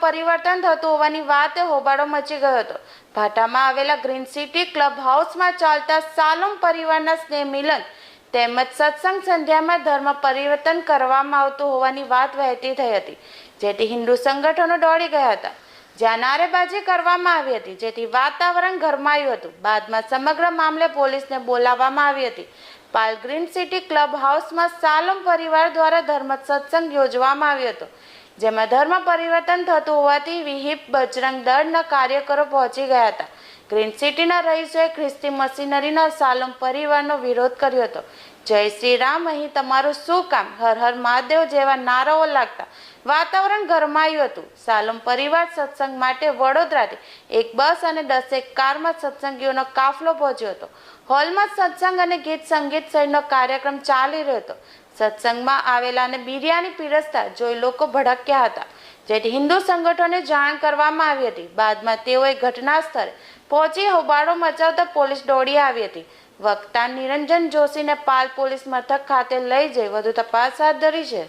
પરિવર્તન થતું હોવાની વાત હોબાળો મચી ગયો હતો. ભાટામાં આવેલા ગ્રીન સિટી ક્લબ હાઉસમાં ચાલતા સાલોમ પરિવારના સ્નેહ મિલન તેમજ સત્સંગ સંધ્યામાં ધર્મ પરિવર્તન કરવામાં આવતું હોવાની વાત વહેતી થઈ હતી. જેથી હિન્દુ સંગઠનો દોડી ગયા હતા. જ્યાં નારેબાજી કરવામાં આવી હતી. જેથી વાતાવરણ ગરમાયું હતું. બાદમાં સમગ્ર મામલે પોલીસને બોલાવવામાં આવી હતી. પાલ ગ્રીન સિટી ક્લબ હાઉસમાં સાલમ પરિવાર દ્વારા ધર્મ સત્સંગ યોજવામાં આવ્યો હતો. જેમાં ધર્મ પરિવર્તન થતું હોવાથી વિહિપ બજરંગ દળના કાર્યકરો પહોંચી ગયા હતા. ગ્રીન સિટીના રહીશોએ ખ્રિસ્તી મશીનરીના સાલમ પરિવારનો વિરોધ કર્યો હતો. જય શ્રી રામ અહીં તમારું શું કામ? હર હર મહાદેવ જેવા નારાઓ લાગતા. વાતાવરણ ગરમાયું હતું. સાલમ પરિવાર સત્સંગ માટે વડોદરાથી એક બસ અને દસેક કારમાં સત્સંગીઓનો કાફલો પહોંચ્યો હતો. હોલમાં સત્સંગ અને ગીત સંગીત સહિતનો કાર્યક્રમ ચાલી રહ્યો હતો. સત્સંગમાં આવેલાને બિરયાની પીરસતા જોઈ લોકો ભડક્યા હતા. જેથી હિન્દુ સંગઠનને જાણ કરવામાં આવી હતી. બાદમાં તેઓએ ઘટના સ્થળે પહોંચી હોબાળો મચાવતા પોલીસ દોડી આવી હતી. વક્તા નિરંજન જોશીને પાલ પોલીસ મથક ખાતે લઈ જઈ વધુ તપાસ હાથ ધરી છે.